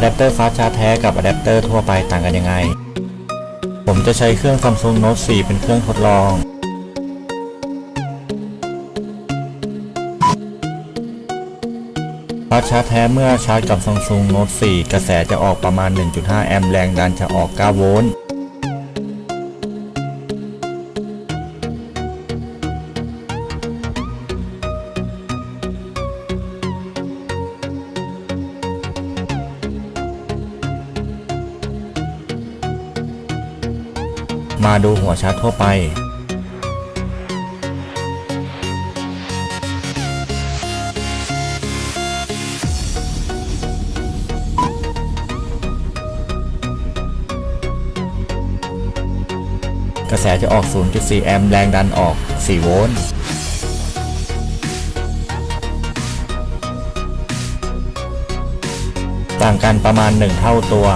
อะแดปเตอร์ฟ้าชาร์จแท้กับอะแดปเตอร์ทั่วไปต่างกันยังไง ผมจะใช้เครื่อง Samsung Note 4 เป็นเครื่องทดลองฟ้าชาร์จแท้เมื่อชาร์จกับ Samsung Note 4 กระแสจะออกประมาณ 1.5 แอมป์แรงดันจะออก 9 โวลต์ มาดูหัวชาร์จทั่วไป กระแสจะออก 0.4 แอมป์แรงดันออก 4 โวลต์ต่างกันประมาณ 1 เท่าตัว